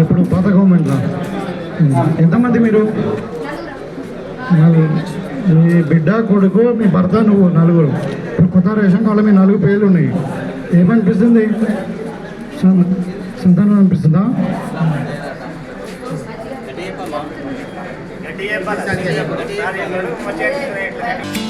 ఇప్పుడు పాత గవర్నమెంట్లో ఎంతమంది మీరు? మీ బిడ్డ కొడుకు మీ భర్త నువ్వు నలుగురు. ఇప్పుడు కొత్త రేషన్ కార్డులో మీ నాలుగు పేర్లు ఉన్నాయి. ఏమనిపిస్తుంది? సంతానం అనిపిస్తుందా? వచ్చి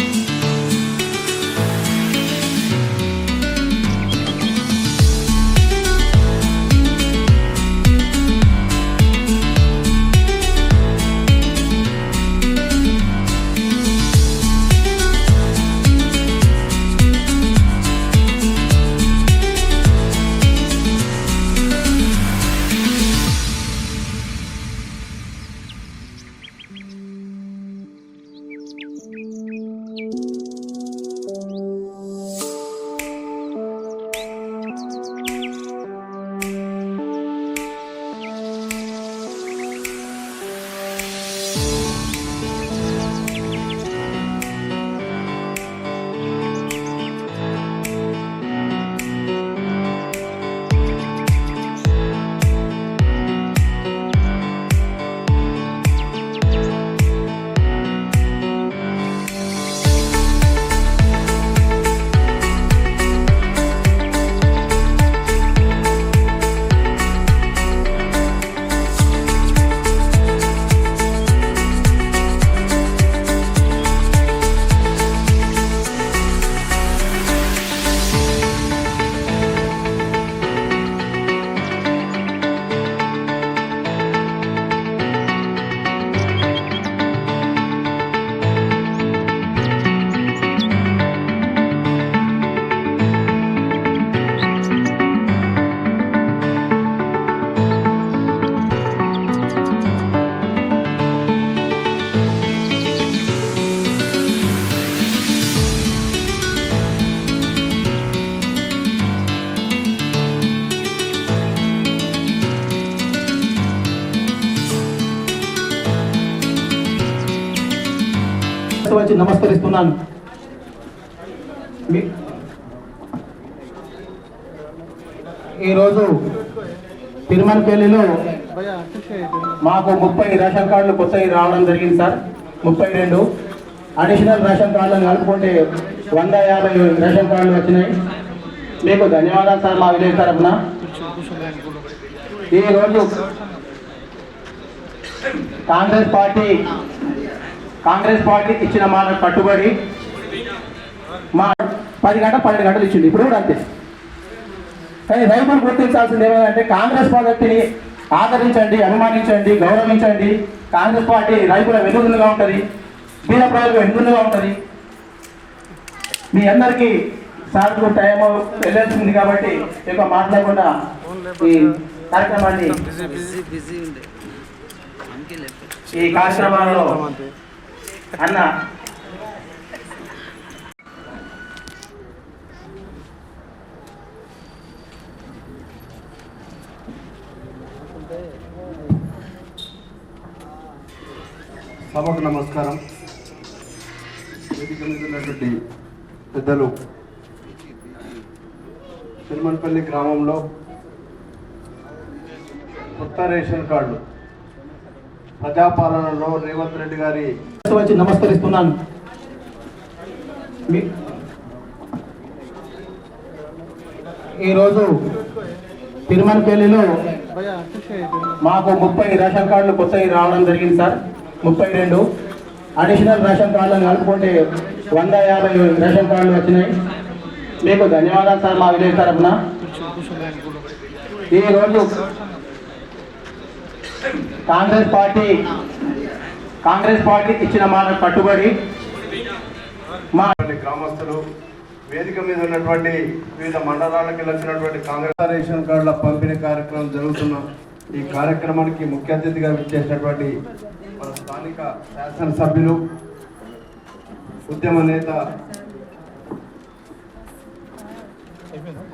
నమస్కరిస్తున్నాను ఈరోజు తిరుమలపల్లిలో మాకు ముప్పై రేషన్ కార్డులు కొత్తవి రావడం జరిగింది సార్. ముప్పై రెండు. అడిషనల్ రేషన్ కార్డులను కలుపుకుంటే వంద యాభై రేషన్ కార్డులు వచ్చినాయి. మీకు ధన్యవాదాలు సార్ మా విలేజ్ తరఫున. ఈరోజు కాంగ్రెస్ పార్టీ కాంగ్రెస్ పార్టీ ఇచ్చిన మాట కట్టుబడి మా పది గంటల పన్నెండు గంటలు ఇచ్చింది. ఇప్పుడు కూడా అంతే. కానీ రైతులు గుర్తించాల్సింది ఏమంటే కాంగ్రెస్ పార్టీని ఆదరించండి అభిమానించండి గౌరవించండి. కాంగ్రెస్ పార్టీ రైతుల వెన్నుదన్నుగా ఉంటుంది. బీద ప్రజలకు వెన్నుదన్నుగా ఉంటుంది. మీ అందరికీ సార్ టైం వెళ్ళాల్సింది కాబట్టి ఎక్కువ మాట్లాడకుండా ఈ కార్యక్రమాన్ని ఈ కార్యక్రమంలో అన్న. సభకు నమస్కారం. వేదిక మీద ఉన్నటువంటి పెద్దలు తిరుమలపల్లి గ్రామంలో కొత్త రేషన్ కార్డు ప్రజాపాలనలో రేవంత్ రెడ్డి గారి వచ్చి నమస్కరిస్తున్నాను. ఈరోజు తిరుమలపల్లిలో మాకు ముప్పై రేషన్ కార్డులు కొత్తవి రావడం జరిగింది సార్. ముప్పై రెండు. అడిషనల్ రేషన్ కార్డులను కలుపుకుంటే వంద యాభై రేషన్ కార్డులు వచ్చినాయి. మీకు ధన్యవాదాలు సార్ మా విలేజ్ తరఫున. ఈరోజు కాంగ్రెస్ పార్టీ కాంగ్రెస్ పార్టీ ఇచ్చిన మాట కట్టుబడి మా గ్రామస్తులు వేదిక మీద ఉన్నటువంటి వివిధ మండలాలకు వచ్చినటువంటి కాంగ్రెస్ రేషన్ కార్డుల పంపిణీ కార్యక్రమం జరుగుతున్న ఈ కార్యక్రమానికి ముఖ్య అతిథిగా విచ్చేసినటువంటి మన స్థానిక శాసనసభ్యులు ఉద్యమ నేత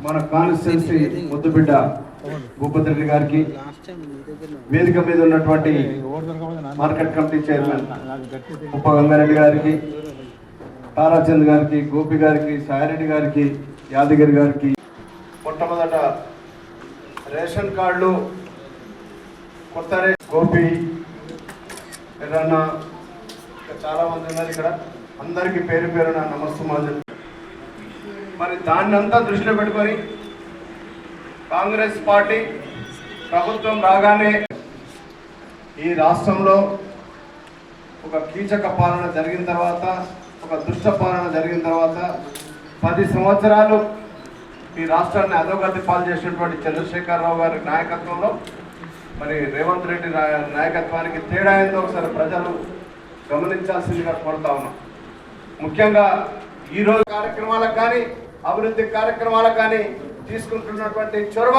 మన కాన్స్టిట్యున్సీ ముద్దుబిడ్డ భూపతి రెడ్డి గారికి వేదిక మీద ఉన్నటువంటి మార్కెట్ కమిటీ చైర్మన్ ఉప గంగారెడ్డి గారికి తారాచంద్ గారికి గోపి గారికి సాయిరెడ్డి గారికి యాదగిరి గారికి. మొట్టమొదట రేషన్ కార్డులు కొత్త గోపి ఎర్రన్న ఇంకా చాలా మంది ఉన్నారు ఇక్కడ. అందరికీ పేరు పేరున నమస్తమాలు మరి దాన్ని అంతా దృష్టిలో పెట్టుకొని కాంగ్రెస్ పార్టీ ప్రభుత్వం రాగానే ఈ రాష్ట్రంలో ఒక కీచక పాలన జరిగిన తర్వాత ఒక దుష్ట పాలన జరిగిన తర్వాత పది సంవత్సరాలు ఈ రాష్ట్రాన్ని అధోగతి పాలు చేసినటువంటి చంద్రశేఖరరావు గారి నాయకత్వంలో మరి రేవంత్ రెడ్డి నాయకత్వానికి తేడా ఏందో ఒకసారి ప్రజలు గమనించాల్సిందిగా కోరుతా ఉన్నాం. ముఖ్యంగా ఈ రోజు కార్యక్రమాలకు కానీ అభివృద్ధి కార్యక్రమాలకు కానీ తీసుకుంటున్నటువంటి చొరవ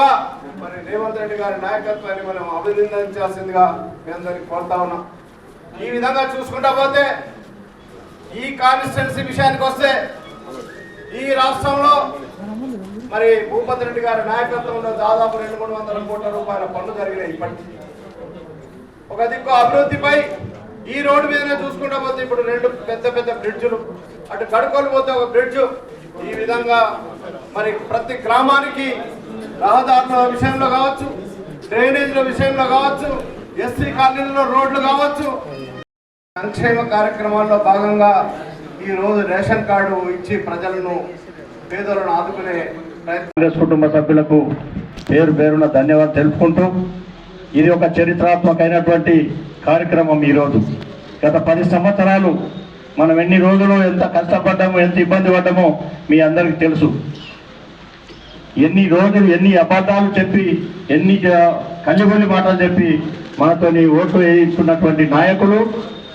మరి రేవంత్ రెడ్డి గారి నాయకత్వాన్ని మనం అభినందించాల్సిందిగా మీ అందరికి కోరుతా ఉన్నాం. ఈ విధంగా చూసుకుంటా పోతే ఈ కాన్స్టిట్యున్సీ విషయానికి వస్తే ఈ రాష్ట్రంలో మరి భూపతి రెడ్డి గారి నాయకత్వంలో దాదాపు రెండు మూడు వందల కోట్ల రూపాయల పనులు జరిగినాయి ఇప్పటికీ. ఒక దిక్కు అభివృద్ధిపై ఈ రోడ్డు మీదనే చూసుకుంటా పోతే ఇప్పుడు రెండు పెద్ద పెద్ద బ్రిడ్జులు అటు కడుకోలు పోతే ఒక బ్రిడ్జ్ ఈ విధంగా మరి ప్రతి గ్రామానికి రహదారుల విషయంలో కావచ్చు డ్రైనేజీల విషయంలో కావచ్చు ఎస్సీ కాలనీలో రోడ్లు కావచ్చు. సంక్షేమ కార్యక్రమాల్లో భాగంగా ఈరోజు రేషన్ కార్డు ఇచ్చి ప్రజలను పేదలను ఆదుకునే ప్రయత్నం కాంగ్రెస్ కుటుంబ సభ్యులకు పేరు పేరున ధన్యవాదాలు తెలుపుకుంటూ ఇది ఒక చరిత్రాత్మకమైనటువంటి కార్యక్రమం ఈరోజు. గత పది సంవత్సరాలు మనం ఎన్ని రోజులు ఎంత కష్టపడ్డామో ఎంత ఇబ్బంది పడ్డామో మీ అందరికీ తెలుసు. ఎన్ని రోజులు ఎన్ని అబద్ధాలు చెప్పి ఎన్ని జ- మాటలు చెప్పి మనతోని ఓట్లు వేయించుకున్నటువంటి నాయకులు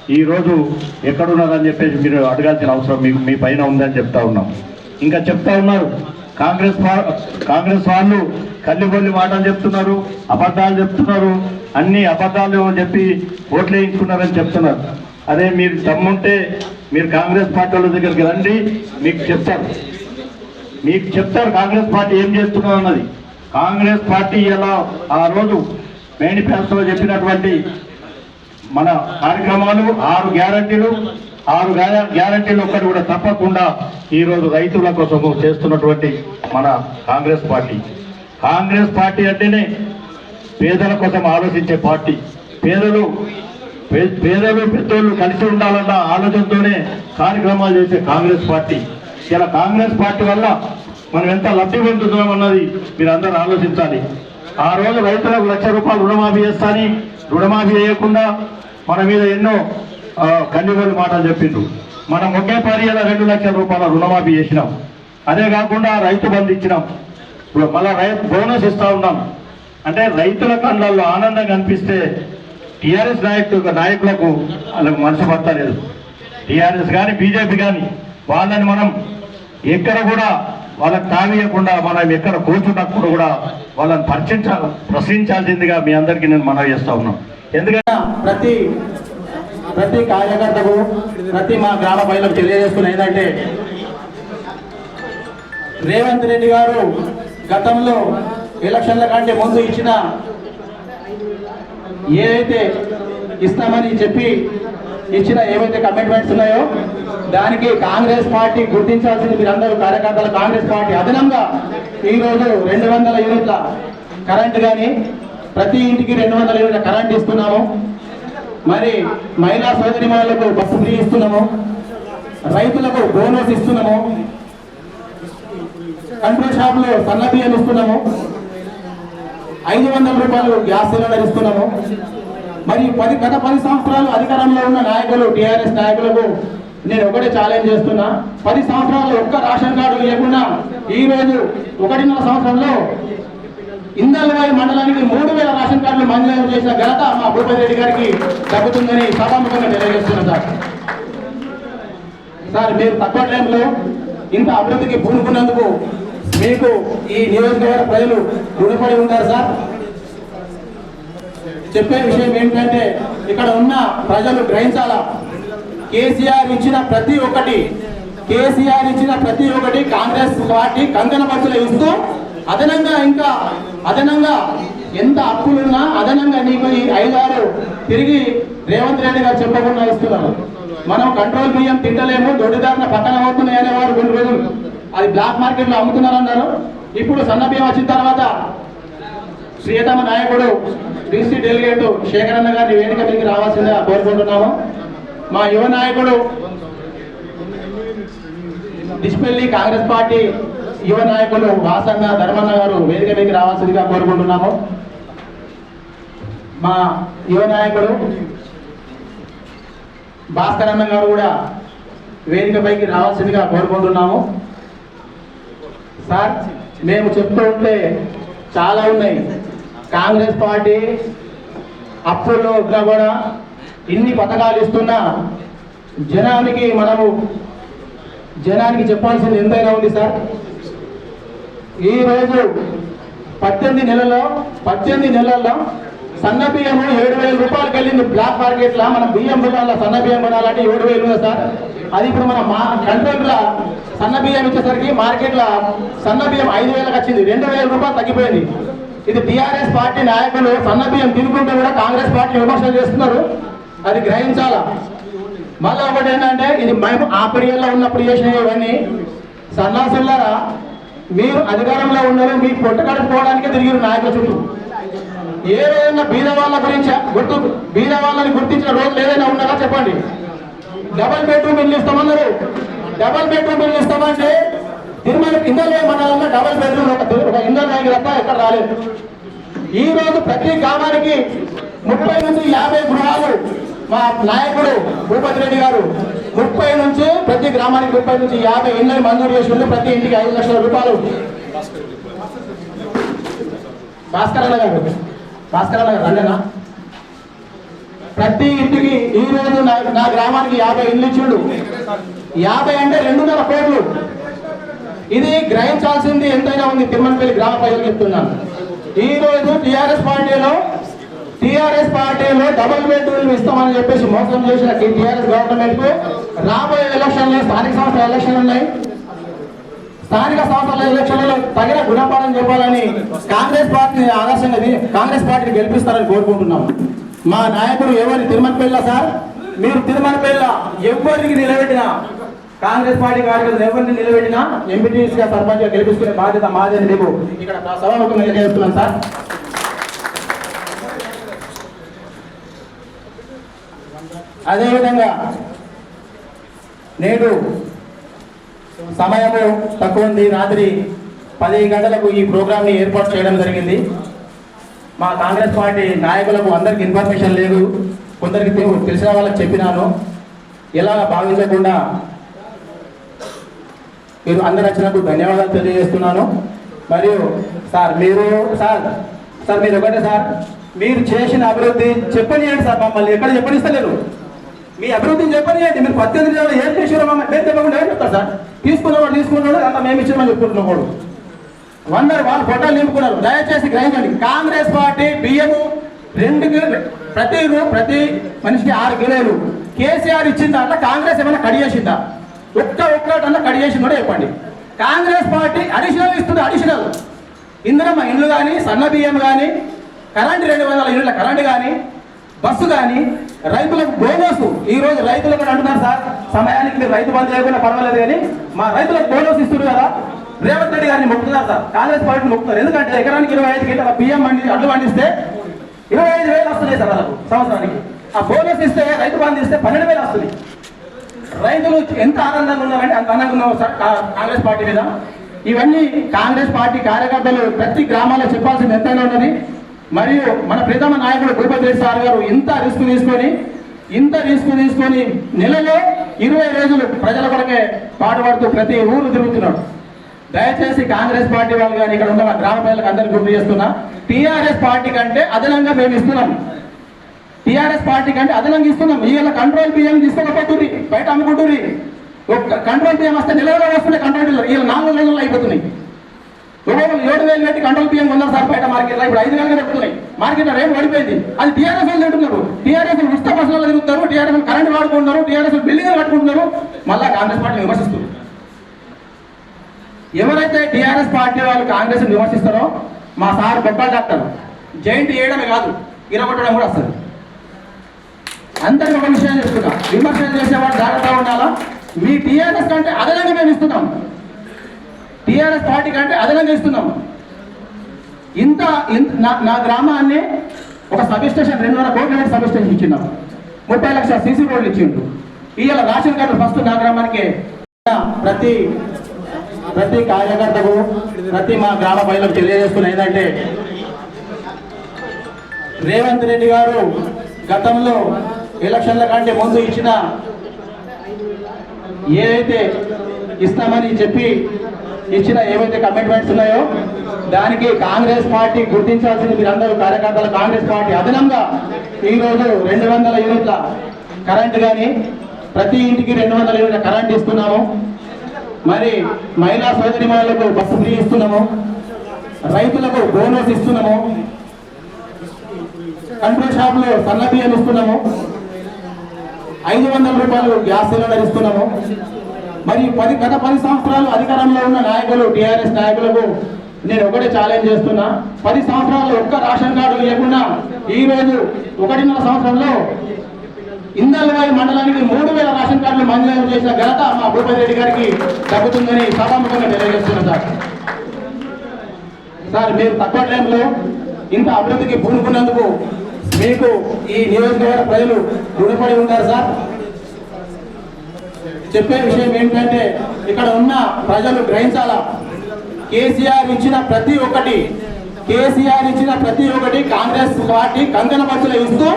ఈ రోజు ఎక్కడున్నారని చెప్పేసి మీరు అడగాల్సిన అవసరం మీకు మీ పైన ఉందని చెప్తా ఉన్నాం. ఇంకా చెప్తా ఉన్నారు. కాంగ్రెస్ వా- కాంగ్రెస్ వాళ్ళు కల్లిబొల్లి మాటలు చెప్తున్నారు అబద్ధాలు చెప్తున్నారు అన్ని అబద్ధాలు చెప్పి ఓట్లు వేయించుకున్నారని చెప్తున్నారు. అదే మీరు దమ్ముంటే మీరు కాంగ్రెస్ పార్టీ వాళ్ళ దగ్గరికి రండి మీకు చెప్తారు. మీకు చెప్తారు కాంగ్రెస్ పార్టీ ఏం చేస్తున్నా అన్నది. కాంగ్రెస్ పార్టీ ఎలా ఆ రోజు మేనిఫెస్టోలో చెప్పినటువంటి మన కార్యక్రమాలు ఆరు గ్యారంటీలు ఆరు గ్యారంటీలు ఒక్కటి కూడా తప్పకుండా ఈరోజు రైతుల కోసం చేస్తున్నటువంటి మన కాంగ్రెస్ పార్టీ. కాంగ్రెస్ పార్టీ అంటేనే పేదల కోసం ఆలోచించే పార్టీ. పేదలు పేదలు పెద్దోళ్ళు కలిసి ఉండాలన్న ఆలోచనతోనే కార్యక్రమాలు చేసే కాంగ్రెస్ పార్టీ. ఇలా కాంగ్రెస్ పార్టీ వల్ల మనం ఎంత లబ్ధి పొందుతున్నాం అన్నది మీరు అందరూ ఆలోచించాలి. ఆ రోజు రైతులకు లక్ష రూపాయలు రుణమాఫీ చేస్తాని రుణమాఫీ చేయకుండా మన మీద ఎన్నో కన్నుగోలు మాటలు చెప్పిండ్రు. మనం ఒకే పర్యాల రెండు లక్షల రూపాయల రుణమాఫీ చేసినాం. అదే కాకుండా రైతు బంధు ఇచ్చినాం. ఇప్పుడు మళ్ళీ రైతు బోనస్ ఇస్తా ఉన్నాం. అంటే రైతుల కళ్ళల్లో ఆనందం కనిపిస్తే టిఆర్ఎస్ నాయకుడు నాయకులకు వాళ్ళకు మనసు పడతలేదు టిఆర్ఎస్ కానీ బీజేపీ కానీ వాళ్ళని మనం ఎక్కడ కూడా వాళ్ళకి తావీయకుండా మనం ఎక్కడ కూర్చున్నప్పుడు కూడా వాళ్ళని పరిచించ ప్రశ్నించాల్సిందిగా మీ అందరికీ నేను మనవి చేస్తా ఉన్నాను ఎందుకంటే ప్రతి ప్రతి కార్యకర్తకు ప్రతి మా గ్రామ ప్రజలకు తెలియజేస్తున్న ఏంటంటే రేవంత్ రెడ్డి గారు గతంలో ఎలక్షన్ల కంటే ముందు ఇచ్చిన ఏదైతే ఇస్తామని చెప్పి ఇచ్చిన ఏవైతే కమిట్మెంట్స్ ఉన్నాయో దానికి కాంగ్రెస్ పార్టీ గుర్తించాల్సింది మీరందరూ కార్యకర్తలు. కాంగ్రెస్ పార్టీ అదనంగా ఈరోజు రెండు వందల యూనిట్ల కరెంట్ కానీ ప్రతి ఇంటికి రెండు వందల యూనిట్ల కరెంట్ ఇస్తున్నాము. మరి మహిళా సోదరి మహిళలకు బస్సు ఫ్రీ ఇస్తున్నాము. రైతులకు బోనస్ ఇస్తున్నాము. కంట్రోల్ షాప్లో సన్న బియ్యం ఇస్తున్నాము. ఐదు వందల రూపాయలు గ్యాస్ సిలిండర్ ఇస్తున్నాము. మరి పది గత పది సంవత్సరాలు అధికారంలో ఉన్న నాయకులు టీఆర్ఎస్ నాయకులకు నేను ఒకటే ఛాలెంజ్ చేస్తున్నా. పది సంవత్సరాలు ఒక్క రేషన్ కార్డు లేకుండా ఈ రోజు ఒకటిన్నర సంవత్సరంలో ఇందల్వాయి మండలానికి మూడు వేల రేషన్ కార్డులు మంజూరు చేసిన ఘనత మా భూపతి రెడ్డి గారికి తగ్గుతుందని సభాముఖంగా తెలియజేస్తున్నా సార్. సార్ మీరు తక్కువ టైంలో ఇంత అభివృద్ధికి పూనుకున్నందుకు మీకు ఈ నియోజకవర్గ ప్రజలు రుణపడి ఉంటారు సార్. చెప్పే విషయం ఏంటంటే ఇక్కడ ఉన్న ప్రజలు గ్రహించాలా. కేసీఆర్ ఇచ్చిన ప్రతి ఒక్కటి కేసీఆర్ ఇచ్చిన ప్రతి ఒక్కటి కాంగ్రెస్ పార్టీ కంకణ పక్షులు ఇస్తూ అదనంగా ఇంకా అదనంగా ఎంత అప్పులున్నా అదనంగా నీకు ఈ ఐదారు తిరిగి రేవంత్ రెడ్డి గారు చెప్పకుండా ఇస్తున్నారు. మనం కంట్రోల్ బియ్యం తింటలేము దొడ్డిదారిన పక్కన అవుతున్నాయి అనేవారు కొన్ని రోజులు. అది బ్లాక్ మార్కెట్లో అన్నారు ఇప్పుడు సన్న బియ్యం వచ్చిన తర్వాత శ్రీతమ నాయకుడు బీసీ డెలిగేట్ శేఖరన్న గారిని వేదిక మీదకి రావాల్సిందిగా కోరుకుంటున్నాము. మా యువ నాయకుడు డిస్పెల్లి కాంగ్రెస్ పార్టీ యువ నాయకులు వాసన్న ధర్మన్న గారు వేదిక మీదకి రావాల్సిందిగా కోరుకుంటున్నాము. మా యువ నాయకుడు భాస్కర్ అన్న గారు కూడా వేదికపైకి రావాల్సిందిగా కోరుకుంటున్నాము. సార్ మేము చెప్తూ ఉంటే చాలా ఉన్నాయి. కాంగ్రెస్ పార్టీ అప్పుల్లో ఉన్నా కూడా ఇన్ని పథకాలు ఇస్తున్నా జనానికి మనము జనానికి చెప్పాల్సింది ఎంతైనా ఉంది సార్. ఈరోజు పద్దెనిమిది నెలల్లో పద్దెనిమిది నెలల్లో సన్న బియ్యం ఏడు వేల రూపాయలకి వెళ్ళింది బ్లాక్ మార్కెట్లో. మనం బియ్యం కొనాల సన్న బియ్యం కొనాలంటే ఏడు వేలు సార్? అది ఇప్పుడు మన మా కంట్రోల్ సన్న బియ్యం ఇచ్చేసరికి మార్కెట్లో సన్న బియ్యం ఐదు వేలకు వచ్చింది రెండు వేల రూపాయలు తగ్గిపోయింది. ఇది టిఆర్ఎస్ పార్టీ నాయకులు సన్న బియ్యం తినుకుంటూ కూడా కాంగ్రెస్ పార్టీ విమర్శలు చేస్తున్నారు. అది గ్రహించాలా? మళ్ళీ ఒకటి ఏంటంటే ఇది మేము ఆ పీరియడ్లో ఉన్నప్పుడు చేసిన ఇవన్నీ. సన్నాసులారా మీరు అధికారంలో ఉన్నారు మీ పొట్ట కడుపుకోవడానికే తిరిగిన నాయకుల చుట్టూ. ఏదైనా బీద వాళ్ళ గురించి గుర్తు బీద వాళ్ళని గుర్తించిన రోజులు ఏదైనా ఉన్నారా చెప్పండి? డబల్ బెడ్రూమ్ ఇల్లు ఇస్తామన్నారు. డబల్ బెడ్రూమ్ ఇల్లు ఇస్తామంటే తిరుమల ఇందలే మండలంలో డబల్ బెడ్రూమ్ ఒక ఒక ఇందల్ నాయకు తప్ప ఎక్కడ రాలేదు. ఈ రోజు ప్రతి గ్రామానికి ముప్పై నుంచి యాభై గృహాలు మా నాయకుడు భూపతి రెడ్డి గారు. ముప్పై నుంచి ప్రతి గ్రామానికి ముప్పై నుంచి యాభై ఇళ్ళని మంజూరు చేసిండు ప్రతి ఇంటికి ఐదు లక్షల రూపాయలు. భాస్కర్ అన్న గారు. భాస్కర్ అన్న గారు ప్రతి ఇంటికి ఈ రోజు నా నా గ్రామానికి యాభై ఇల్లు ఇచ్చిండు. యాభై అంటే రెండున్నర కోట్లు. ఇది గ్రహించాల్సింది ఎంతైనా ఉంది తిరుమలపల్లి గ్రామ ప్రజలు చెప్తున్నాను. ఈ రోజు టిఆర్ఎస్ పార్టీలో టిఆర్ఎస్ పార్టీలో డబుల్ బెడ్రూమ్ ఇస్తామని చెప్పేసి మోసం చేసిన టిఆర్ఎస్ గవర్నమెంట్కు రాబోయే ఎలక్షన్లు స్థానిక సంస్థల ఎలక్షన్లు ఉన్నాయి. స్థానిక సంస్థల ఎలక్షన్లలో తగిన గుణపాఠం చెప్పాలని కాంగ్రెస్ పార్టీని ఆదర్శంగా కాంగ్రెస్ పార్టీని గెలిపిస్తారని కోరుకుంటున్నాం మా నాయకుడు ఎవరి తిరుమలపల్లి సార్? మీరు తిరుమలపల్లి ఎవరికి నిలబెట్టినా? కాంగ్రెస్ పార్టీ కార్యకర్తలు ఎవరిని నిలబెట్టినా ఎంపీటీసీ గా సర్పంచ్గా గెలిపించుకునే బాధ్యత మాది అని రేపు ఇక్కడ సభాముఖంగా సార్. అదేవిధంగా నేడు సమయము తక్కువ ఉంది. రాత్రి పది గంటలకు ఈ ప్రోగ్రామ్ని ఏర్పాటు చేయడం జరిగింది. మా కాంగ్రెస్ పార్టీ నాయకులకు అందరికి ఇన్ఫర్మేషన్ లేదు. కొందరికి తెలిసిన వాళ్ళకి చెప్పినాను. ఇలా భావించకుండా మీరు అందరు వచ్చినప్పుడు ధన్యవాదాలు తెలియజేస్తున్నాను. మరియు సార్ మీరు సార్ సార్ మీరు ఒకటే సార్ మీరు చేసిన అభివృద్ధి చెప్పనియండి సార్ మమ్మల్ని. ఎక్కడ చెప్పనిస్తలేరు. మీ అభివృద్ధిని చెప్పనియండి. మీరు పద్దెనిమిది ఏం చేసారో మమ్మల్ని పేరు చెప్పకుండా ఏం చెప్తారు సార్? తీసుకున్నవాడు తీసుకున్నాడు అంత మేము ఇచ్చామని చెప్పుకుంటున్నాడు వందరు వాళ్ళు ఫోటోలు నింపుకున్నారు. దయచేసి గ్రహించండి. కాంగ్రెస్ పార్టీ బియ్యము రెండు ప్రతి ప్రతి మనిషికి ఆరు కిలోలు. కేసీఆర్ ఇచ్చిన దాంట్లో కాంగ్రెస్ ఏమైనా కట్ చేసిందా? ఒక్క ఒక్కటన్నా కట్ చేసింది కూడా చెప్పండి. కాంగ్రెస్ పార్టీ అడిషనల్ ఇస్తుంది అడిషనల్. ఇందులో మా ఇండ్లు కానీ సన్న బియ్యం కానీ కరెంట్ రెండు వందల యూనిట్ల కరెంట్ కానీ బస్సు కానీ రైతులకు బోనస్. ఈ రోజు రైతులు కూడా అంటున్నారు సార్ సమయానికి మీరు రైతు బంధు లేకుండా పర్వాలేదు కానీ మా రైతులకు బోనస్ ఇస్తున్నారు కదా. రేవంత్ రెడ్డి గారిని మొక్కుతున్నారు సార్. కాంగ్రెస్ పార్టీని మొక్కుతారు. ఎందుకంటే ఎకరానికి ఇరవై ఐదు గంటల బియ్యం పండి అడ్డు పండిస్తే ఇరవై ఐదు వేలు వస్తున్నాయి సార్ వాళ్ళకు సంవత్సరానికి. ఆ బోనస్ ఇస్తే రైతు బంధు ఇస్తే పన్నెండు వేలు వస్తుంది రైతులు ఎంత ఆనందంగా ఉన్నారంటే అంత ఆనందంగా ఉన్నారు సార్ కా- కాంగ్రెస్ పార్టీ మీద. ఇవన్నీ కాంగ్రెస్ పార్టీ కార్యకర్తలు ప్రతి గ్రామాల్లో చెప్పాల్సింది ఎంతైనా ఉన్నది. మరియు మన ప్రథమ నాయకుడు భూపతి రెడ్డి సార్ గారు ఇంత రిస్క్ తీసుకొని ఇంత రిస్క్ తీసుకొని నెలలో ఇరవై రోజులు ప్రజల కొరకే పాటుపడుతూ ప్రతి ఊరు తిరుగుతున్నాడు. దయచేసి కాంగ్రెస్ పార్టీ వాళ్ళు కానీ ఇక్కడ ఉన్న గ్రామ ప్రజలకు అందరికీ గుర్తు చేస్తున్నా టీఆర్ఎస్ పార్టీ కంటే అదనంగా మేము ఇస్తున్నాం. టీఆర్ఎస్ పార్టీ కంటే అదనంగా ఇస్తున్నాం. ఇవాళ కంట్రోల్ బియ్యం తీసుకోకపోతుంది బయట అమ్ముకుంటుంది ఒక కంట్రోల్ బియ్యం వస్తే నెలలో వస్తున్నాయి కంట్రోల్ బియ్యం వీళ్ళు నాలుగు నెలలు అయిపోతున్నాయి. ఏడు వేలు పెట్టి కంట్రోల్ బియ్యం ఉన్నారు సార్ బయట మార్కెట్లో. ఇప్పుడు ఐదు వేలుగా పెట్టుకున్నాయి. మార్కెట్లో రేపు పడిపోయింది. అది టీఆర్ఎస్ వాళ్ళు తింటున్నారు. టీఆర్ఎస్ ఉచిత బస్సులలో తిరుగుతారు టీఆర్ఎస్ కరెంట్ వాడుకుంటున్నారు. టీఆర్ఎస్ బిల్డింగ్ కట్టుకుంటున్నారు. మళ్ళా కాంగ్రెస్ పార్టీ విమర్శిస్తున్నారు ఎవరైతే టీఆర్ఎస్ పార్టీ వాళ్ళు కాంగ్రెస్ విమర్శిస్తారో మా సార్ గొప్ప డాక్టర్ జైంట్ చేయడమే కాదు ఇరగొట్టడం కూడా వస్తుంది అందరికీ ఒక విషయం చెప్తున్నా. విమర్శలు చేసేవాళ్ళు జాగ్రత్తగా ఉండాలా? మీ టీఆర్ఎస్ కంటే అదనంగా మేము ఇస్తున్నాం. టీఆర్ఎస్ పార్టీ కంటే అదనంగా ఇస్తున్నాం. ఇంత నా- నా గ్రామాన్ని ఒక సబ్ స్టేషన్ రెండున్నర కోట్ల సబ్ స్టేషన్ ఇచ్చిన్నాం ముప్పై లక్షల సీసీ రోడ్లు ఇచ్చిండు. ఇవాళ రాషన్ కార్డు ఫస్ట్ నా గ్రామానికి ప్రతి ప్రతి కార్యకర్తకు ప్రతి మా గ్రామ ప్రజలకు తెలియజేస్తున్న ఏంటంటే రేవంత్ రెడ్డి గారు గతంలో ఎలక్షన్ల కంటే ముందు ఇచ్చిన ఏదైతే ఇస్తామని చెప్పి ఇచ్చిన ఏవైతే కమిట్మెంట్స్ ఉన్నాయో దానికి కాంగ్రెస్ పార్టీ గుర్తించాల్సింది మీరందరూ కార్యకర్తలు. కాంగ్రెస్ పార్టీ అదనంగా ఈరోజు రెండు వందల యూనిట్ల కరెంట్ కానీ ప్రతి ఇంటికి రెండు వందల యూనిట్ల కరెంట్ ఇస్తున్నాము. మరి మహిళా సోదరి మహిళలకు బస్సు ఫ్రీ ఇస్తున్నాము. రైతులకు బోనస్ ఇస్తున్నాము. కంట్రోల్ షాప్లో సన్న ఇస్తున్నాము. ఐదు వందల రూపాయలు గ్యాస్ సిలిండర్ ఇస్తున్నాము. మరి పది గత పది సంవత్సరాలు అధికారంలో ఉన్న నాయకులు టీఆర్ఎస్ నాయకులకు నేను ఒకటే ఛాలెంజ్ చేస్తున్నా. పది సంవత్సరాలు ఒక్క రేషన్ కార్డు లేకుండా ఈ రోజు ఒకటిన్నర సంవత్సరంలో ఇందల్వాయి మండలానికి మూడు వేల రేషన్ కార్డులు మంజూరు చేసిన ఘనత మా భూపతి రెడ్డి గారికి తగ్గుతుందని సభాముఖంగా తెలియజేస్తున్నాం సార్. సార్ మీరు తక్కువ టైంలో ఇంత అభివృద్ధికి పూనుకున్నందుకు మీకు ఈ నియోజకవర్గ ప్రజలు రుణపడి ఉన్నారు సార్. చెప్పే విషయం ఏంటంటే ఇక్కడ ఉన్న ప్రజలు గ్రహించాలా. కేసీఆర్ ఇచ్చిన ప్రతి ఒక్కటి కేసీఆర్ ఇచ్చిన ప్రతి ఒక్కటి కాంగ్రెస్ పార్టీ కంకణ పచ్చులు ఇస్తూ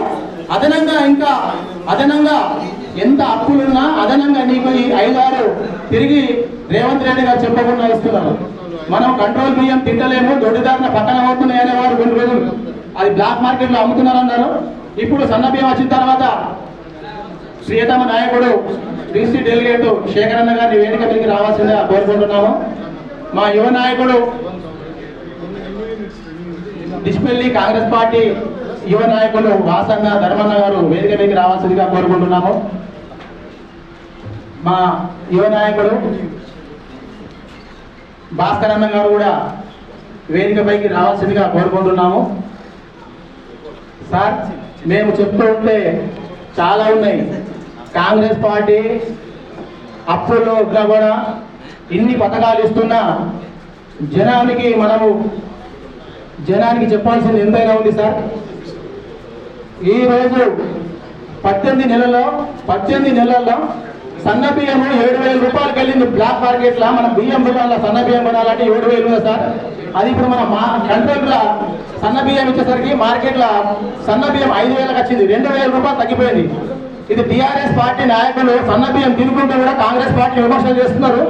అదనంగా ఇంకా అదనంగా ఎంత అప్పులున్నా అదనంగా నీకు ఈ ఐదారు తిరిగి రేవంత్ రెడ్డి గారు చెప్పకుండా ఇస్తున్నారు. మనం కంట్రోల్ బియ్యం తింటలేము దొడ్డిదారిన పక్కన అవుతున్నాయి అనేవారు కొన్ని రోజులు అది బ్లాక్ మార్కెట్లో అమ్ముతున్నారు అన్నారు ఇప్పుడు సన్న బియ్యం వచ్చిన తర్వాత శ్రీతమ నాయకుడు బీసీ డెలిగేట్ శేఖరన్న గారిని వేదిక మీదకి రావాల్సిందిగా కోరుకుంటున్నాము. మా యువ నాయకుడు డిస్పెల్లి కాంగ్రెస్ పార్టీ యువ నాయకులు వాసంగా ధర్మన్న గారు వేదిక మీదకి రావాల్సిందిగా కోరుకుంటున్నాము. మా యువ నాయకుడు భాస్కర్ అన్న గారు కూడా వేదికపైకి రావాల్సిందిగా కోరుకుంటున్నాము. సార్ మేము చెప్తూ ఉంటే చాలా ఉన్నాయి. కాంగ్రెస్ పార్టీ అప్పుల్లో ఉన్నా కూడా ఇన్ని పథకాలు ఇస్తున్నా జనానికి మనము జనానికి చెప్పాల్సింది ఎంతైనా ఉంది సార్. ఈ రోజు పద్దెనిమిది నెలల్లో పద్దెనిమిది నెలల్లో సన్న బియ్యము ఏడు వేల రూపాయలకి వెళ్ళింది బ్లాక్ మార్కెట్లో. మన బియ్యం కొనాల సన్న బియ్యం కొనాలంటే ఏడు వేలు ఉంది సార్? అది ఇప్పుడు మన మా కంట్రోల్లో సన్న బియ్యం ఇచ్చేసరికి మార్కెట్లో సన్న బియ్యం ఐదు వేలకు వచ్చింది రెండు వేల రూపాయలు తగ్గిపోయింది. ఇది టీఆర్ఎస్ పార్టీ నాయకులు సన్న బియ్యం తినుకుంటూ కూడా కాంగ్రెస్ పార్టీ విమర్శలు చేస్తున్నారు.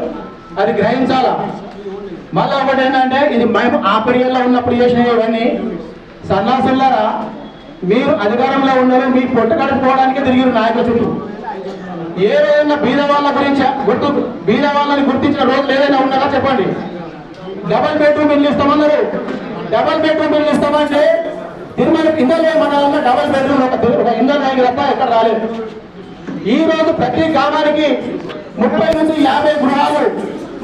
అది గ్రహించాలా? మళ్ళీ ఒకటి ఏంటంటే ఇది మేము ఆ పీరియడ్లో ఉన్నప్పుడు చేసిన ఇవన్నీ. సన్నాసులారా మీరు అధికారంలో ఉన్నారు మీ పొట్ట కడుపుకోవడానికి తిరిగిన నాయకుల చుట్టూ. ఏ రోజున బీద వాళ్ళ గురించి గుర్తు బీద వాళ్ళని గుర్తించిన రోజులు ఏదైనా ఉన్నారా చెప్పండి? డబల్ బెడ్రూమ్ ఇల్లు ఇస్తామన్నారు. డబల్ బెడ్రూమ్ ఇల్లు ఇస్తామంటే తిరుమల ఇందులో మండలంలో డబల్ బెడ్రూమ్ ఒక ఒక నాయకు తప్ప ఎక్కడ రాలేదు. ఈ రోజు ప్రతి గ్రామానికి ముప్పై నుంచి యాభై గృహాలు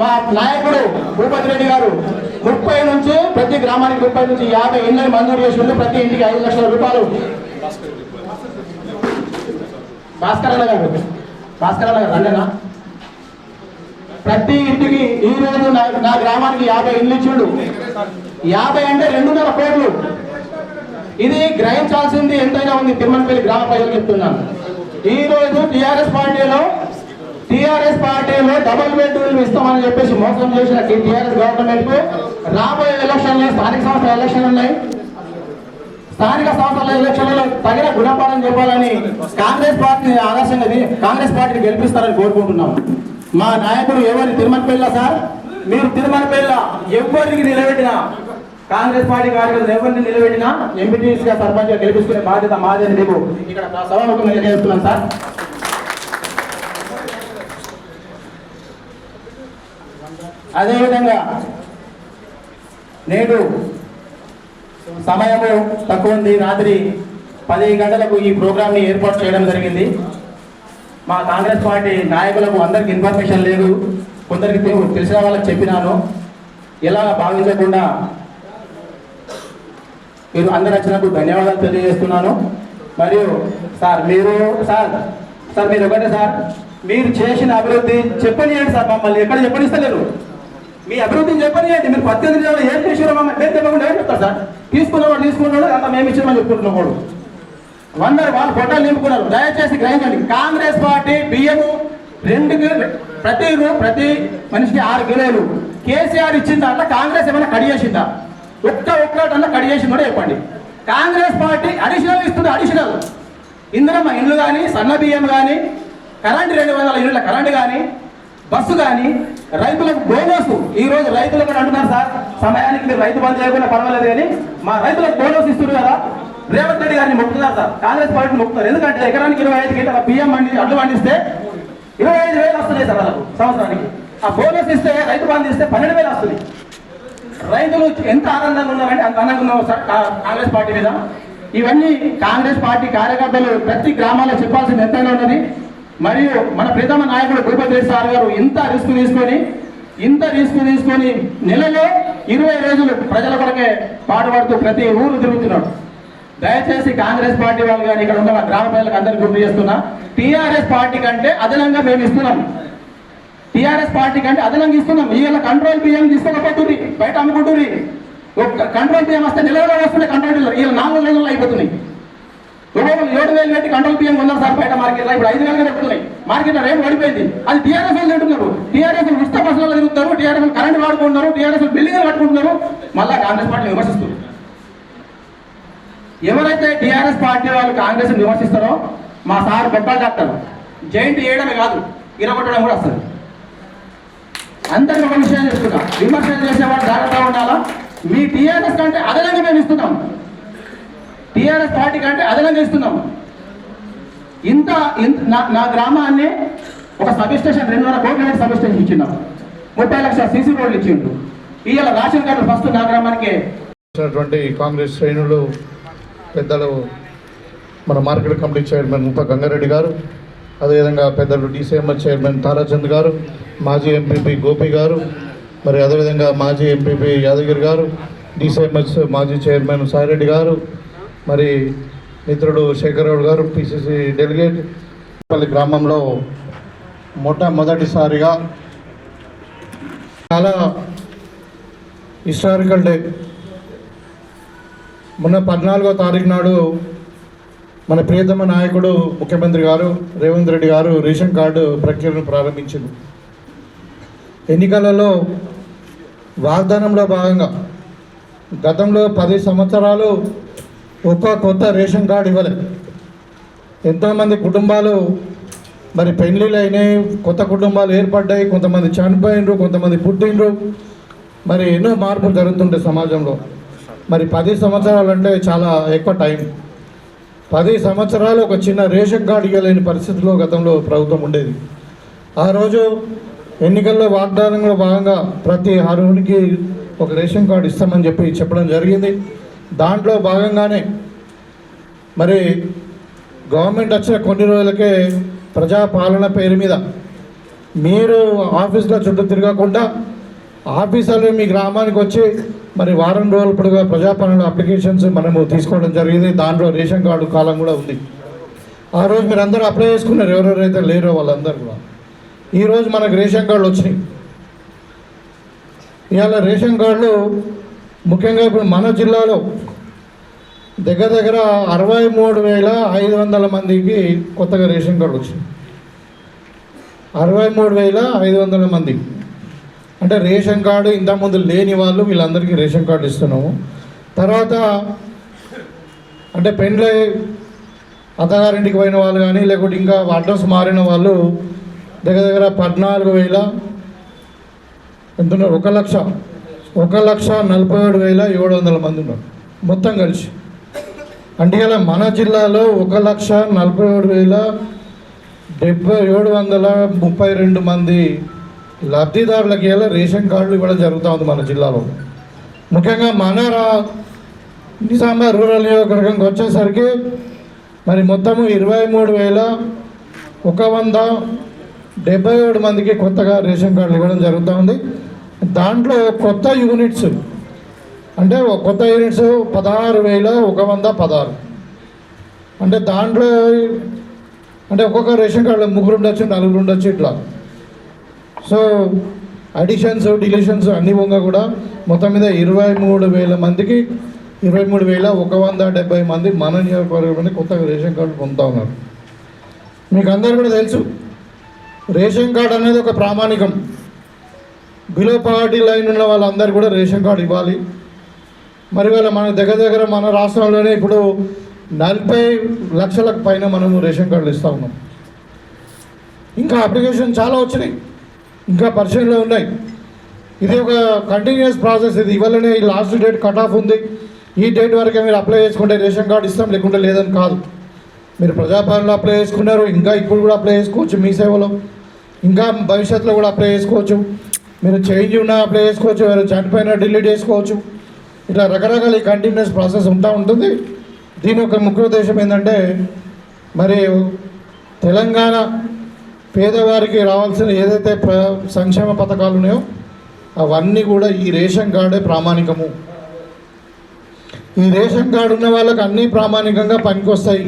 మా నాయకుడు భూపతి రెడ్డి గారు ముప్పై నుంచి ప్రతి గ్రామానికి ముప్పై నుంచి యాభై ఇళ్ళని మంజూరు చేసిండు ప్రతి ఇంటికి ఐదు లక్షల రూపాయలు. భాస్కర్ అన్న గారు భాస్కర్ అన్న గారు రండేనా ప్రతి ఇంటికి ఈ రోజు నా నా గ్రామానికి యాభై ఇల్లు ఇచ్చిండు. యాభై అంటే రెండున్నర కోట్లు. ఇది గ్రహించాల్సింది ఎంతైనా ఉంది. తిరుమలపల్లి గ్రామ ప్రజలు చెప్తున్నాను. ఈ రోజు టిఆర్ఎస్ పార్టీలో టిఆర్ఎస్ పార్టీలో డబుల్ బెడ్రూమ్లు ఇస్తామని చెప్పేసి మోసం చేసిన టిఆర్ఎస్ గవర్నమెంట్కు రాబోయే ఎలక్షన్లు స్థానిక సంస్థల ఎలక్షన్లు ఉన్నాయి. స్థానిక సంస్థల ఎలక్షన్లలో తగిన గుణపాఠం చెప్పాలని కాంగ్రెస్ పార్టీని ఆదర్శంగా కాంగ్రెస్ పార్టీని గెలిపిస్తారని కోరుకుంటున్నాం. మా నాయకుడు ఎవరి తిరుమలపల్లి సార్? మీరు తిరుమలపల్లి ఎవరికి నిలబెట్టినా? కాంగ్రెస్ పార్టీ కార్యకర్తలు ఎవరిని నిలబెట్టినా? ఎంపీటీసీగా సర్పంచ్గా గెలిపించుకునే బాధ్యత మాదే అని మీకు ఇక్కడ సభాముఖంగా తెలియజేస్తున్నాం సార్. అదేవిధంగా నేడు సమయము తక్కువ ఉంది రాత్రి పది గంటలకు ఈ ప్రోగ్రామ్ని ఏర్పాటు చేయడం జరిగింది. మా కాంగ్రెస్ పార్టీ నాయకులకు అందరికి ఇన్ఫర్మేషన్ లేదు. కొందరికి తెలిసిన వాళ్ళకి చెప్పినాను. ఎలా భావించకుండా మీరు అందరు వచ్చినప్పుడు ధన్యవాదాలు తెలియజేస్తున్నాను. మరియు సార్ మీరు సార్ సార్ మీరు ఒకటే సార్. మీరు చేసిన అభివృద్ధి చెప్పనియండి సార్ మమ్మల్ని. ఎక్కడ చెప్పనిస్తలేరు. మీ అభివృద్ధిని చెప్పనియండి మీరు పద్దెనిమిది నెలలు ఏం చేసారో మమ్మల్ని పేరు చెప్పకుండా ఏం చెప్తారు సార్? తీసుకున్నవాడు తీసుకున్నాడు అంత మేము ఇచ్చామని చెప్పుకుంటున్నాడు వందరు వాళ్ళు ఫోటోలు నింపుకున్నారు. దయచేసి గ్రహించండి. కాంగ్రెస్ పార్టీ బియ్యము రెండు ప్రతి ప్రతి మనిషికి ఆరు కిలోలు. కేసీఆర్ ఇచ్చిన దాంట్లో కాంగ్రెస్ ఏమైనా కడి చేసిందా? ఒక్క ఒక్కటన్నా కడి చేసిందో చెప్పండి. కాంగ్రెస్ పార్టీ అడిషనల్ ఇస్తుంది అడిషనల్. ఇందులో మా ఇండ్లు కానీ సన్న బియ్యం కానీ కరెంట్ రెండు వందల యూనిట్ల కరెంట్ కానీ బస్సు కానీ రైతులకు బోనస్. ఈ రోజు రైతులు కూడా అంటున్నారు సార్ సమయానికి మీరు రైతు బంద్ లేకుండా పర్వాలేదు కానీ మా రైతులకు బోనస్ ఇస్తున్నారు కదా. రేవంత్ రెడ్డి గారిని మొక్కుతున్నారు సార్ కాంగ్రెస్ పార్టీని మొక్కుతున్నారు. ఎందుకంటే ఎకరానికి ఇరవై ఐదు గంటల బియ్యం పండి అడ్డు పండిస్తే ఇరవై ఐదు వేలు వస్తున్నాయి సార్ వాళ్ళకు సంవత్సరానికి. ఆ బోనస్ ఇస్తే రైతు బంధు ఇస్తే పన్నెండు వేలు వస్తుంది. రైతులు ఎంత ఆనందంగా ఉన్నారంటే అంత ఆనందంగా ఉన్నారు సార్ కాంగ్రెస్ పార్టీ మీద. ఇవన్నీ కాంగ్రెస్ పార్టీ కార్యకర్తలు ప్రతి గ్రామాల్లో చెప్పాల్సింది ఎంతైనా ఉన్నది. మరియు మన ప్రథమ నాయకుడు భూపతి సార్ గారు ఇంత రిస్క్ తీసుకొని ఇంత రిస్క్ తీసుకొని నెలలో ఇరవై రోజులు ప్రజల కొరకే పాటుపడుతూ ప్రతి ఊరు తిరుగుతున్నాడు. దయచేసి కాంగ్రెస్ పార్టీ వాళ్ళు కానీ ఇక్కడ ఉన్న గ్రామ ప్రజలకు అందరికీ గుర్తు చేస్తున్నా టీఆర్ఎస్ పార్టీ కంటే అదనంగా మేము ఇస్తున్నాం. టీఆర్ఎస్ పార్టీ కంటే అదనంగా ఇస్తున్నాం. ఇవాళ కంట్రోల్ బియ్యం తీసుకోకపోతుంది బయట అమ్ముకుంటుంది ఒక్క కంట్రోల్ బియ్యం వస్తే నెలలో వస్తున్నాయి కంట్రోల్ బియ్యం ఇలా నాలుగు నెలలు అయిపోతున్నాయి. ఒక్కొక్కరు ఏడు వేలు పెట్టి కంట్రోల్ బియ్యం ఉన్నారు సార్ బయట మార్కెట్లో. ఇప్పుడు ఐదు వేలుగా పెడుతున్నాయి మార్కెట్లో రేపు పడిపోయింది. అది టీఆర్ఎస్ వాళ్ళు తింటున్నారు టీఆర్ఎస్ ఉచిత బస్సులలో తిరుగుతారు టీఆర్ఎస్ కరెంట్ వాడుకుంటున్నారు. టీఆర్ఎస్ బిల్డింగ్ కట్టుకుంటున్నారు. మళ్ళా కాంగ్రెస్ పార్టీ విమర్శిస్తున్నారు. ఎవరైతే టీఆర్ఎస్ పార్టీ వాళ్ళు కాంగ్రెస్ విమర్శిస్తారో మా సార్ గొప్పలు డాక్టర్ జైంట్ చేయడమే కాదు ఇరగొట్టడం కూడా వస్తుంది. అందరికీ ఒక విషయం చెప్తున్నా. విమర్శలు చేసేవాళ్ళు జాగ్రత్తగా ఉండాలా? మీ టీఆర్ఎస్ కంటే అదనంగా మేము ఇస్తున్నాం. టీఆర్ఎస్ పార్టీ కంటే అదనంగా చేస్తున్నాము ఇంత ఇంత నా- నా గ్రామాన్ని ఒక సబ్ స్టేషన్ రెండున్నర కోట్ల సబ్ స్టేషన్ ఇచ్చినాం. ముప్పై లక్షల సీసీ రోడ్లు ఇచ్చిండు ఇవాళ రేషన్ కార్డు ఫస్ట్ నా గ్రామానికి కాంగ్రెస్ శ్రేణులు పెద్దలు మన మార్కెట్ కమిటీ చైర్మన్ ముప్ప గంగారెడ్డి గారు అదేవిధంగా పెద్దలు డీసీఎంఎస్ చైర్మన్ తారాచంద్ గారు మాజీ ఎంపీపీ గోపి గారు మరి అదేవిధంగా మాజీ ఎంపీపీ యాదగిరి గారు డిసిఎంఎస్ మాజీ చైర్మన్ సాయిరెడ్డి గారు మరి మిత్రుడు శేఖరరావు గారు పిసిసి డెలిగేట్ పల్లి గ్రామంలో మొట్టమొదటిసారిగా చాలా హిస్టారికల్ డే. మొన్న పద్నాలుగో తారీఖు నాడు మన ప్రియతమ నాయకుడు ముఖ్యమంత్రి గారు రేవంత్ రెడ్డి గారు రేషన్ కార్డు ప్రక్రియను ప్రారంభించింది. ఎన్నికలలో వాగ్దానంలో భాగంగా గతంలో పది సంవత్సరాలు ఒక్క కొత్త రేషన్ కార్డు ఇవ్వలేదు ఎంతోమంది కుటుంబాలు మరి పెళ్ళిళ్ళు అయినాయి కొత్త కుటుంబాలు ఏర్పడ్డాయి కొంతమంది చనిపోయినరు కొంతమంది పుట్టినరు. మరి ఎన్నో మార్పులు జరుగుతుంటాయి సమాజంలో. మరి పది సంవత్సరాలు అంటే చాలా ఎక్కువ టైం. పది సంవత్సరాలు ఒక చిన్న రేషన్ కార్డు ఇవ్వలేని పరిస్థితిలో గతంలో ప్రభుత్వం ఉండేది. ఆ రోజు ఎన్నికల్లో వాగ్దానంలో భాగంగా ప్రతి అర్హునికి ఒక రేషన్ కార్డు ఇస్తామని చెప్పి చెప్పడం జరిగింది. దాంట్లో భాగంగానే మరి గవర్నమెంట్ వచ్చిన కొన్ని రోజులకే ప్రజాపాలన పేరు మీద మీరు ఆఫీస్లో చుట్టూ తిరగకుండా ఆఫీసర్లు మీ గ్రామానికి వచ్చి మరి వారం రోజుల ప్రజాపాలన అప్లికేషన్స్ మనము తీసుకోవడం జరిగింది. దాంట్లో రేషన్ కార్డు కాలం కూడా ఉంది. ఆ రోజు మీరు అందరూ అప్లై చేసుకున్నారు. ఎవరెవరైతే లేరో వాళ్ళందరూ కూడా. ఈరోజు మనకు రేషన్ కార్డులు వచ్చినాయి. ఇవాళ రేషన్ కార్డులు ముఖ్యంగా ఇప్పుడు మన జిల్లాలో దగ్గర దగ్గర అరవై మూడు వేల ఐదు వందల మందికి కొత్తగా రేషన్ కార్డు వచ్చింది. అరవై మూడు వేల ఐదు వందల మంది. అంటే రేషన్ కార్డు ఇంతకుముందు లేని వాళ్ళు వీళ్ళందరికీ రేషన్ కార్డు ఇస్తున్నాము. తర్వాత అంటే పెండ్లై అత్తగారింటికి పోయిన వాళ్ళు కానీ లేకుంటే ఇంకా అడ్రస్ మారిన వాళ్ళు దగ్గర దగ్గర పద్నాలుగు వేల ఎంత ఒక లక్ష. ఒక లక్ష నలభై ఏడు వేల ఏడు వందల మంది ఉన్నారు. మొత్తం కలిసి. అంటే ఇలా మన జిల్లాలో ఒక లక్ష నలభై ఏడు వేల డెబ్బై ఏడు వందల ముప్పై రెండు మంది లబ్ధిదారులకి ఇలా రేషన్ కార్డులు ఇవ్వడం జరుగుతూ ఉంది మన జిల్లాలో. ముఖ్యంగా మన రా నిజామాబాద్ రూరల్ నియోజకవర్గంకి వచ్చేసరికి మరి మొత్తము ఇరవై మూడు వేల ఒక వంద డెబ్బై ఏడు మందికి కొత్తగా రేషన్ కార్డులు ఇవ్వడం జరుగుతూ ఉంది. దాంట్లో కొత్త యూనిట్స్. అంటే కొత్త యూనిట్స్ పదహారు వేల ఒక వంద పదహారు. అంటే దాంట్లో అంటే ఒక్కొక్క రేషన్ కార్డులో ముగ్గురు ఉండొచ్చు నలుగురు ఉండొచ్చు ఇట్లా. సో అడిషన్స్ డిలీషన్స్ అన్ని పోగా కూడా మొత్తం మీద ఇరవై మూడు వేల మందికి ఇరవై మూడు వేల ఒక వంద డెబ్బై మంది మన నియోజకవర్గం కొత్తగా రేషన్ కార్డు పొందుతూ ఉన్నారు. మీకు అందరు కూడా తెలుసు రేషన్ కార్డు అనేది ఒక ప్రామాణికం. బిలో పావర్టీ లైన్ ఉన్న వాళ్ళందరూ కూడా రేషన్ కార్డు ఇవ్వాలి. మరి వాళ్ళ మన దగ్గర దగ్గర మన రాష్ట్రంలోనే ఇప్పుడు నలభై లక్షలకు పైన మనము రేషన్ కార్డులు ఇస్తూ ఉన్నాం. ఇంకా అప్లికేషన్ చాలా వచ్చినాయి. ఇంకా పరిచయంలో ఉన్నాయి. ఇది ఒక కంటిన్యూస్ ప్రాసెస్ ఇది. ఇవ్వాలనే ఈ లాస్ట్ డేట్ కట్ ఆఫ్ ఉంది. ఈ డేట్ వరకే మీరు అప్లై చేసుకుంటే రేషన్ కార్డు ఇస్తాం లేకుంటే లేదని కాదు. మీరు ప్రజాపాలనలో అప్లై చేసుకున్నారు ఇంకా ఇప్పుడు కూడా అప్లై చేసుకోవచ్చు మీ సేవలో. ఇంకా భవిష్యత్తులో కూడా అప్లై చేసుకోవచ్చు. మీరు చేంజ్ ఉన్నా అప్లై చేసుకోవచ్చు మీరు చనిపోయినా డిలీట్ చేసుకోవచ్చు. ఇట్లా రకరకాల ఈ కంటిన్యూస్ ప్రాసెస్ ఉంటా ఉంటుంది. దీని యొక్క ముఖ్య ఉద్దేశం ఏంటంటే మరి తెలంగాణ పేదవారికి రావాల్సిన ఏదైతే ప్ర సంక్షేమ పథకాలు ఉన్నాయో అవన్నీ కూడా ఈ రేషన్ కార్డే ప్రామాణికము. ఈ రేషన్ కార్డు ఉన్న వాళ్ళకి అన్నీ ప్రామాణికంగా పనికొస్తాయి.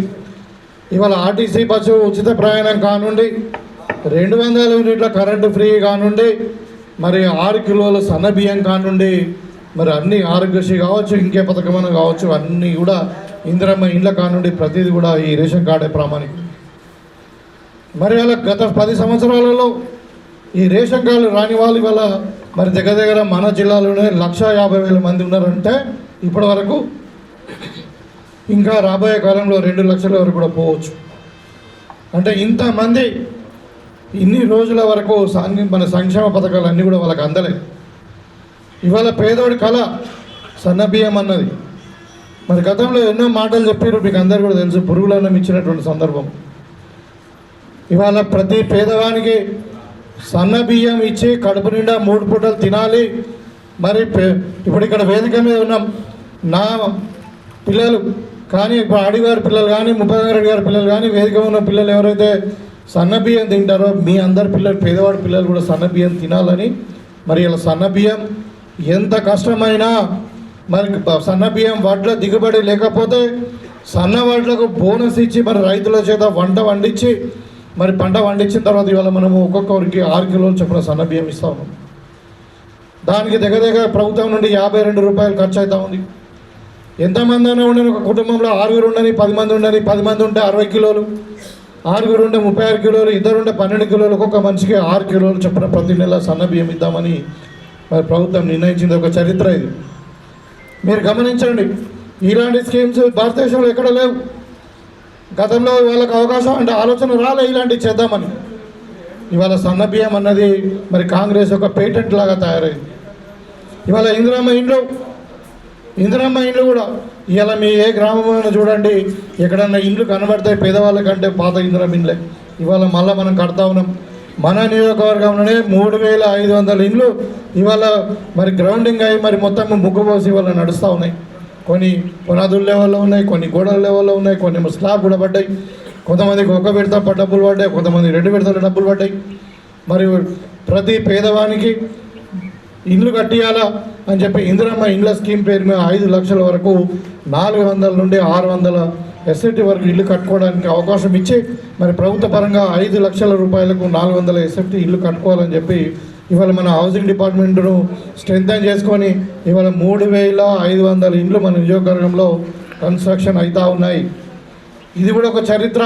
ఇవాళ ఆర్టీసీ బస్సు ఉచిత ప్రయాణం కానుండి రెండు వందల యూనిట్ల కరెంటు ఫ్రీ కానుండి మరి ఆరు కిలోల సన్న బియ్యం కానుండి మరి అన్ని ఆరోగ్యశ్రీ కావచ్చు ఇంకే పథకమైన కావచ్చు అన్నీ కూడా ఇందిరమ్మ ఇండ్ల కానుండి ప్రతిదీ కూడా ఈ రేషన్ కార్డే ప్రామాణికం. మరి అలా గత పది సంవత్సరాలలో ఈ రేషన్ కార్డులు రాని వాళ్ళు వల్ల మరి దగ్గర దగ్గర మన జిల్లాలోనే లక్ష యాభై వేల మంది ఉన్నారంటే ఇప్పటి వరకు ఇంకా రాబోయే కాలంలో రెండు లక్షల వరకు కూడా పోవచ్చు. అంటే ఇంతమంది ఇన్ని రోజుల వరకు మన సంక్షేమ పథకాలు అన్నీ కూడా వాళ్ళకి అందలేదు. ఇవాళ పేదోడి కళ సన్నబియ్యం అన్నది. మరి గతంలో ఎన్నో మాటలు చెప్పారు మీకు అందరు కూడా తెలుసు పురుగులన్నం ఇచ్చినటువంటి సందర్భం. ఇవాళ ప్రతి పేదవానికి సన్న బియ్యం ఇచ్చి కడుపు నిండా మూడు పూటలు తినాలి. మరి పే- ఇప్పుడు ఇక్కడ వేదిక మీద ఉన్నాం నా పిల్లలు కానీ ఇప్పుడు ఆడిగారి పిల్లలు కానీ ముప్పై గారి పిల్లలు కానీ వేదిక ఉన్న పిల్లలు ఎవరైతే సన్నబియ్యం తింటారో మీ అందరి పిల్లలు పేదవాడి పిల్లలు కూడా సన్న బియ్యం తినాలని. మరి ఇలా సన్న బియ్యం ఎంత కష్టమైనా మరి సన్నబియ్యం సన్న బియ్యం వడ్ల దిగుబడి లేకపోతే సన్న వడ్లకు బోనస్ ఇచ్చి మరి రైతుల చేత వంట వండించి మరి పంట పండించిన తర్వాత ఇవాళ మనము ఒక్కొక్కరికి ఆరు కిలోలు చొప్పున సన్న బియ్యం ఇస్తా ఉన్నాం. దానికి దగ్గర దగ్గర ప్రభుత్వం నుండి యాభై రెండు రూపాయలు ఖర్చు అవుతా ఉంది. ఎంతమంది అయినా ఉండని ఒక కుటుంబంలో ఆరుగురు ఉండని పది మంది ఉండని పది మంది ఉంటే అరవై కిలోలు. ఆరుగురు ఉండే ముప్పై ఆరు కిలోలు ఇద్దరు ఉంటే పన్నెండు కిలోలు ఒక్కొక్క మనిషికి ఆరు కిలోలు చొప్పున ప్రతి నెల సన్న బియ్యం ఇద్దామని మరి ప్రభుత్వం నిర్ణయించింది. ఒక చరిత్ర ఇది. మీరు గమనించండి ఇలాంటి స్కీమ్స్ భారతదేశంలో ఎక్కడ లేవు. గతంలో వాళ్ళకి అవకాశం అంటే ఆలోచన రాలే ఇలాంటివి చేద్దామని. ఇవాళ సన్న బియ్యం అన్నది మరి కాంగ్రెస్ ఒక పేటెంట్ లాగా తయారైంది. ఇవాళ ఇందిరమ్మ ఇండ్లు ఇందిరమ్మ ఇండ్లు కూడా. ఇవాళ మీ ఏ గ్రామంలో చూడండి ఎక్కడన్నా ఇండ్లు కనబడతాయి పేదవాళ్ళ కంటే పాత ఇందిరమ్మ ఇండ్లే ఇవాళ మళ్ళీ మనం కడతా ఉన్నాం. మన నియోజకవర్గంలోనే మూడు వేల ఐదు వందల ఇండ్లు ఇవాళ మరి గ్రౌండింగ్ అయ్యి మరి మొత్తం ముగ్గు పోసి ఇవాళ నడుస్తూ ఉన్నాయి. కొన్ని పునాదుల లెవెల్లో ఉన్నాయి కొన్ని గోడల లెవెల్లో ఉన్నాయి కొన్ని స్లాబ్ కూడా పడ్డాయి. కొంతమందికి ఒక విడత డబ్బులు పడ్డాయి కొంతమంది రెండు విడతల డబ్బులు పడ్డాయి. మరియు ప్రతి పేదవానికి ఇండ్లు కట్టియాలా అని చెప్పి ఇందిరమ్మ ఇండ్ల స్కీమ్ పేరు మీద ఐదు లక్షల వరకు నాలుగు వందల నుండి ఆరు వందల ఎస్ఐటి వరకు ఇల్లు కట్టుకోవడానికి అవకాశం ఇచ్చి మరి ప్రభుత్వ పరంగా ఐదు లక్షల రూపాయలకు నాలుగు వందల ఎస్ఎఫ్టీ ఇల్లు కట్టుకోవాలని చెప్పి ఇవాళ మన హౌసింగ్ డిపార్ట్మెంట్ను స్ట్రెంగ్తన్ చేసుకొని ఇవాళ మూడు వేల ఐదు వందల ఇండ్లు మన నియోజకవర్గంలో కన్స్ట్రక్షన్ అవుతూ ఉన్నాయి. ఇది కూడా ఒక చరిత్ర.